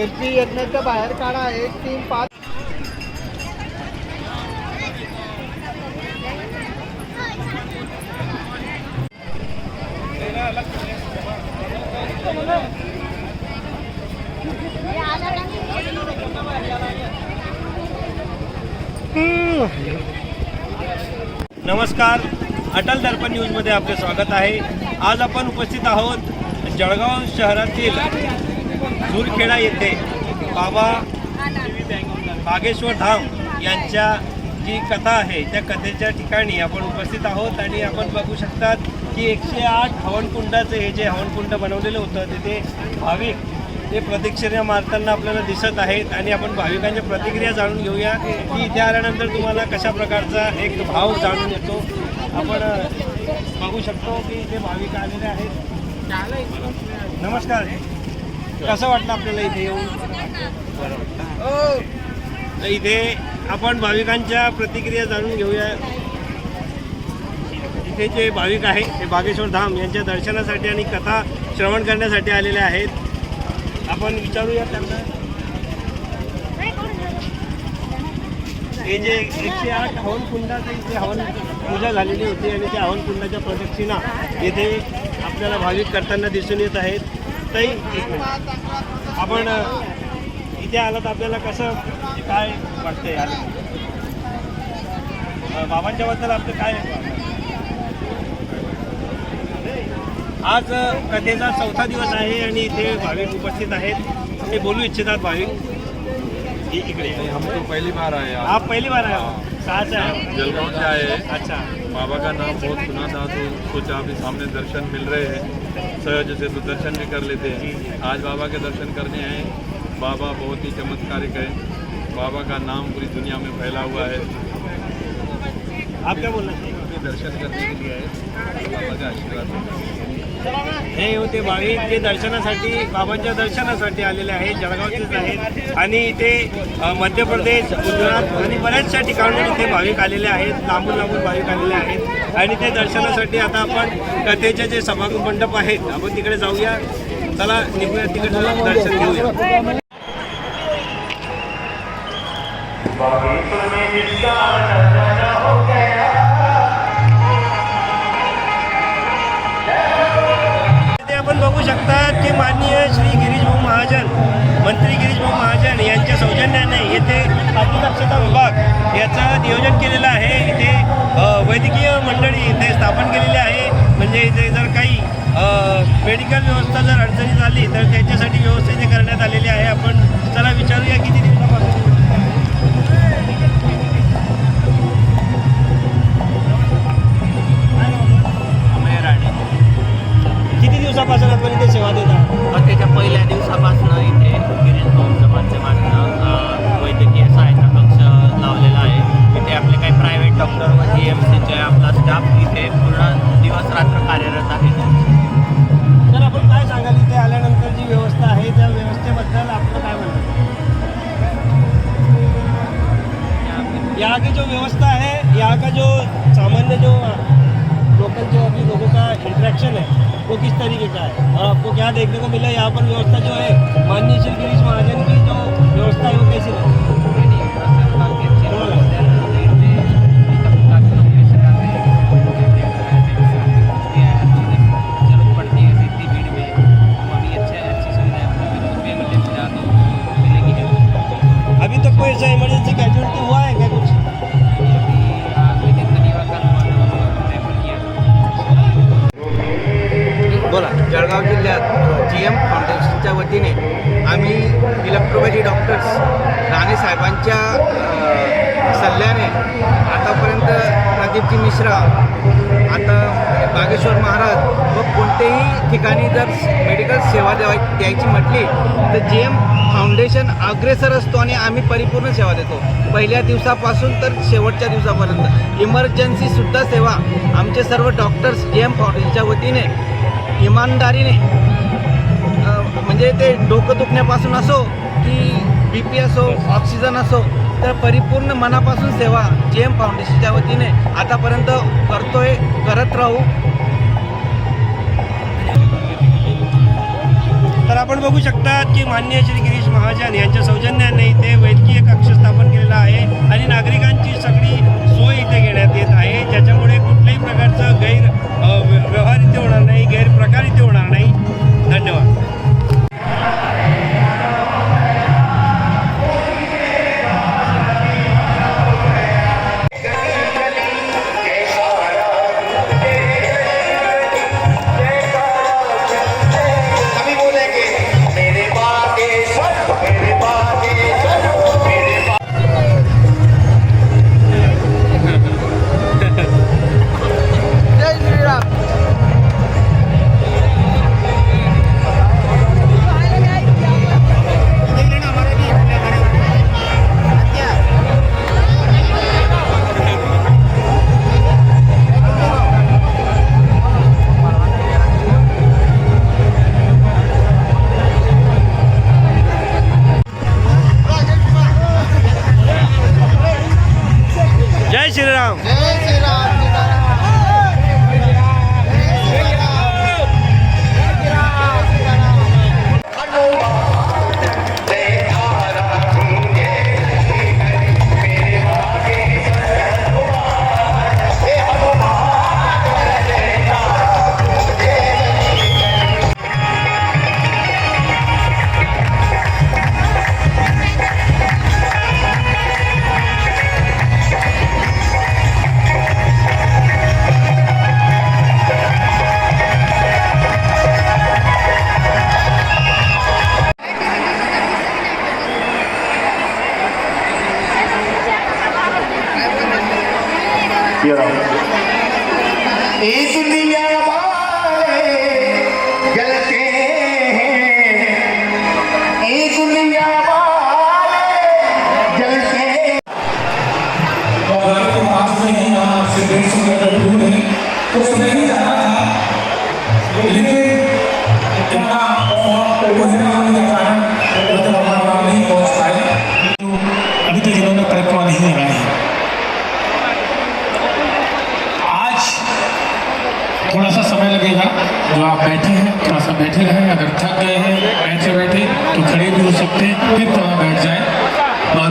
Selfie यज्ञाच्या बाहेर काढा एक तीन पाच. नमस्कार. अटल दर्पण न्यूजमध्ये आपले स्वागत आहे. आज आपण उपस्थित आहोत जळगाव शहरातील मुरखेडा येथे बाबा बागेश्वर धाम यांच्या जी कथा आहे त्या कथेच्या ठिकाणी आपण उपस्थित आहोत आणि आपण बघू शकतात की एकशे आठ हवनकुंडाचं हे जे हवनकुंड बनवलेलं होतं तिथे भाविक ते प्रदक्षिणा मारताना आपल्याला दिसत आहेत आणि आपण भाविकांच्या प्रतिक्रिया जाणून घेऊया. की इथे आल्यानंतर तुम्हाला कशा प्रकारचा एक भाव जाणून येतो. आपण बघू शकतो की इथे भाविक आलेले आहेत. नमस्कार. कसं वाटलं आपल्याला इथे येऊन? तर इथे आपण भाविकांच्या प्रतिक्रिया जाणून घेऊया. इथे जे भाविक आहे ते बागेश्वर धाम यांच्या दर्शनासाठी आणि कथा श्रवण करण्यासाठी आलेले आहेत. आपण विचारूया त्यांना. हे जे एकशे आठ हवन कुंडाचं इथे हवन पूजा झालेली होती आणि त्या हवन कुंडाच्या प्रदक्षिणा येथे आपल्याला भाविक करताना दिसून येत आहेत. ताई. आपण इथे आलात आपल्याला कसं काय वाटतंय बाबांच्या बद्दल आपलं काय? आज कथेचा चौथा दिवस आहे आणि इथे भाविक उपस्थित आहेत ते बोलू इच्छितात भाविक इकडे हम तो पहली बार आए आप पहली बार आए हो कहाँ से आए हो? जलगांव से आए हैं। अच्छा। बाबा का नाम बहुत सुना था तो सोचा अभी सामने दर्शन मिल रहे हैं। सहज से तो दर्शन भी कर लेते हैं। आज बाबा के दर्शन करने आए। बाबा बहुत ही चमत्कारिक है। बाबा का नाम पूरी दुनिया में फैला हुआ है। आप क्या बोलना चाहिए दर्शन करने आहे आशीर्वाद हे होते भाविक ते दर्शनासाठी बाबांच्या दर्शनासाठी आलेले आहेत जळगावचेच आहेत. आणि इथे मध्य प्रदेश गुजरात आणि बऱ्याचशा ठिकाणून इथे भाविक आलेले आहेत लांबून लांबून भाविक आलेले आहेत. आणि ते दर्शनासाठी आता आपण कथेचे जे सभागृह मंडप आहेत आपण तिकडे जाऊया. चला निघूया तिकडे दर्शन घेऊया. इथे मेडिकल व्यवस्था जर अडचणी झाली तर त्याच्यासाठी व्यवस्था इथे करण्यात आलेली आहे. आपण चला विचारूया किती वो किस तरीके का है? और आपको क्या देखने को मिला? यहाँ पर व्यवस्था जो है माननीय श्री गिरीश महाजन की जो व्यवस्था है वो कैसी लगी? जळगाव जिल्ह्यात जी एम फाउंडेशनच्या वतीने आम्ही इलेक्ट्रोपॅथी डॉक्टर्स राणे साहेबांच्या सल्ल्याने आतापर्यंत प्रदीपजी मिश्रा आता बागेश्वर महाराज व कोणत्याही ठिकाणी जर मेडिकल सेवा द्यावा द्यायची म्हटली तर जी एम फाउंडेशन अग्रेसर असतो आणि आम्ही परिपूर्ण सेवा देतो. पहिल्या दिवसापासून तर शेवटच्या दिवसापर्यंत. इमर्जन्सीसुद्धा सेवा आमचे सर्व डॉक्टर्स जी एम फाउंडेशनच्या वतीने इमानदारीने म्हणजे ते डोकं दुखण्यापासून असो की बी पी असो ऑक्सिजन असो तर परिपूर्ण मनापासून सेवा जी एम फाउंडेशनच्या वतीने आतापर्यंत करतोय करत राहू. तर आपण बघू शकतात की मान्य श्री गिरीश महाजन यांच्या सौजन्याने इथे वैद्यकीय कक्ष स्थापन केलेला आहे आणि नागरिकांची सगळी सोय इथे घेण्यात येत आहे. ज्याच्यामुळे कुठल्याही प्रकार ¡Ese es थोड़ा सा समय लगेगा। जो आप बैठे हैं थोड़ा सा बैठे रहें। अगर थक गए हैं बैठे बैठे तो खड़े भी हो सकते हैं। फिर थोड़ा बैठ जाए। और